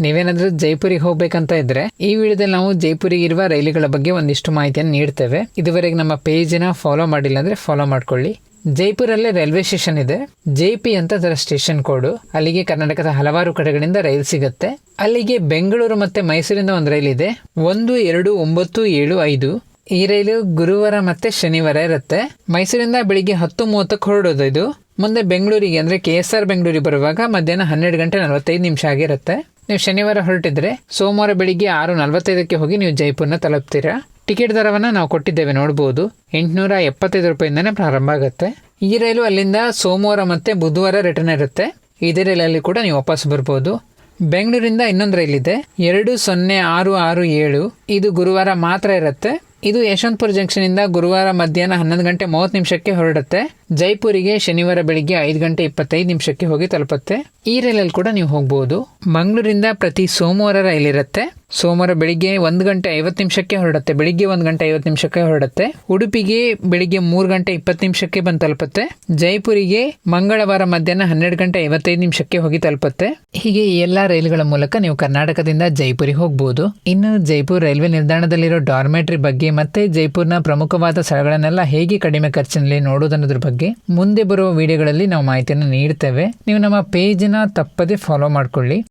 ನೀವೇನಾದ್ರೂ ಜೈಪುರಿಗೆ ಹೋಗ್ಬೇಕಂತ ಇದ್ರೆ ಈ ವಿಡಿಯೋದಲ್ಲಿ ನಾವು ಜೈಪುರಿಗೆ ಇರುವ ರೈಲುಗಳ ಬಗ್ಗೆ ಒಂದಿಷ್ಟು ಮಾಹಿತಿಯನ್ನು ನೀಡ್ತೇವೆ. ಇದುವರೆಗೆ ನಮ್ಮ ಪೇಜಿನ ಫಾಲೋ ಮಾಡಿಲ್ಲ ಅಂದ್ರೆ ಫಾಲೋ ಮಾಡ್ಕೊಳ್ಳಿ. ಜೈಪುರಲ್ಲೇ ರೈಲ್ವೆ ಸ್ಟೇಷನ್ ಇದೆ. ಜೆಪಿ ಅಂತ ಅದರ ಸ್ಟೇಷನ್ ಕೋಡು. ಅಲ್ಲಿಗೆ ಕರ್ನಾಟಕದ ಹಲವಾರು ಕಡೆಗಳಿಂದ ರೈಲ್ ಸಿಗುತ್ತೆ. ಅಲ್ಲಿಗೆ ಬೆಂಗಳೂರು ಮತ್ತೆ ಮೈಸೂರಿಂದ ಒಂದು ರೈಲ್ ಇದೆ. ಒಂದು, ಎರಡು, ಒಂಬತ್ತು, ಏಳು, ಐದು. ಈ ರೈಲು ಗುರುವಾರ ಮತ್ತೆ ಶನಿವಾರ ಇರುತ್ತೆ. ಮೈಸೂರಿಂದ ಬೆಳಿಗ್ಗೆ ಹತ್ತು ಮೂವತ್ತಕ್ಕೆ ಹೊರಡೋದು ಇದು. ಮುಂದೆ ಬೆಂಗಳೂರಿಗೆ ಅಂದ್ರೆ ಕೆ ಆರ್ ಬೆಂಗಳೂರಿಗೆ ಬರುವಾಗ ಮಧ್ಯಾಹ್ನ ಹನ್ನೆರಡು ಗಂಟೆ ನಲವತ್ತೈದು ನಿಮಿಷ ಆಗಿರುತ್ತೆ. ನೀವು ಶನಿವಾರ ಹೊರಟಿದ್ರೆ ಸೋಮವಾರ ಬೆಳಿಗ್ಗೆ ಆರು ನಲವತ್ತೈದಕ್ಕೆ ಹೋಗಿ ನೀವು ಜೈಪುರ್ನ ತಲುಪ್ತೀರಾ? ಟಿಕೆಟ್ ದರವನ್ನು ನಾವು ಕೊಟ್ಟಿದ್ದೇವೆ, ನೋಡ್ಬೋದು. ಎಂಟುನೂರ ಎಪ್ಪತ್ತೈದು ರೂಪಾಯಿಂದನೇ ಪ್ರಾರಂಭ ಆಗುತ್ತೆ. ಈ ರೈಲು ಅಲ್ಲಿಂದ ಸೋಮವಾರ ಮತ್ತೆ ಬುಧವಾರ ರಿಟರ್ನ್ ಇರುತ್ತೆ. ಇದೇ ರೈಲಲ್ಲಿ ಕೂಡ ನೀವು ವಾಪಸ್ ಬರ್ಬೋದು. ಬೆಂಗಳೂರಿಂದ ಇನ್ನೊಂದು ರೈಲಿದೆ. ಎರಡು ಸೊನ್ನೆ ಆರು ಆರು ಏಳು. ಇದು ಗುರುವಾರ ಮಾತ್ರ ಇರುತ್ತೆ. ಇದು ಯಶವಂತಪುರ ಜಂಕ್ಷನ್ ಇಂದ ಗುರುವಾರ ಮಧ್ಯಾಹ್ನ ಹನ್ನೊಂದು ಗಂಟೆ ಮೂವತ್ತು ನಿಮಿಷಕ್ಕೆ ಹೊರಡುತ್ತೆ. ಜೈಪುರಿಗೆ ಶನಿವಾರ ಬೆಳಿಗ್ಗೆ ಐದು ಗಂಟೆ ಇಪ್ಪತ್ತೈದು ನಿಮಿಷಕ್ಕೆ ಹೋಗಿ ತಲುಪುತ್ತೆ. ಈ ರೈಲಲ್ಲಿ ಕೂಡ ನೀವು ಹೋಗ್ಬೋದು. ಮಂಗಳೂರಿಂದ ಪ್ರತಿ ಸೋಮವಾರ ರೈಲ್ ಇರುತ್ತೆ ಸೋಮವಾರ ಬೆಳಿಗ್ಗೆ ಒಂದು ಗಂಟೆ ಐವತ್ತು ನಿಮಿಷಕ್ಕೆ ಹೊರಡುತ್ತೆ. ಬೆಳಿಗ್ಗೆ ಒಂದು ಗಂಟೆ ಐವತ್ತು ನಿಮಿಷಕ್ಕೆ ಹೊರಡುತ್ತೆ. ಉಡುಪಿಗೆ ಬೆಳಿಗ್ಗೆ ಮೂರು ಗಂಟೆ ಇಪ್ಪತ್ತು ನಿಮಿಷಕ್ಕೆ ಬಂದು ತಲುಪುತ್ತೆ. ಜೈಪುರಿಗೆ ಮಂಗಳವಾರ ಮಧ್ಯಾಹ್ನ ಹನ್ನೆರಡು ಗಂಟೆ ಐವತ್ತೈದು ನಿಮಿಷಕ್ಕೆ ಹೋಗಿ ತಲುಪುತ್ತೆ. ಹೀಗೆ ಈ ಎಲ್ಲಾ ರೈಲುಗಳ ಮೂಲಕ ನೀವು ಕರ್ನಾಟಕದಿಂದ ಜೈಪುರಿಗೆ ಹೋಗ್ಬೋದು. ಇನ್ನು ಜೈಪುರ್ ರೈಲ್ವೆ ನಿಲ್ದಾಣದಲ್ಲಿರೋ ಡಾರ್ಮೆಟ್ರಿ ಬಗ್ಗೆ ಮತ್ತೆ ಜೈಪುರ್ನ ಪ್ರಮುಖವಾದ ಸ್ಥಳಗಳನ್ನೆಲ್ಲ ಹೇಗೆ ಕಡಿಮೆ ಖರ್ಚಿನಲ್ಲಿ ನೋಡೋದನ್ನೋದ್ರ ಬಗ್ಗೆ ಮುಂದೆ ಬರುವ ವಿಡಿಯೋಗಳಲ್ಲಿ ನಾವು ಮಾಹಿತಿಯನ್ನು ನೀಡ್ತೇವೆ. ನೀವು ನಮ್ಮ ಪೇಜ್ನ ತಪ್ಪದೆ ಫಾಲೋ ಮಾಡ್ಕೊಳ್ಳಿ.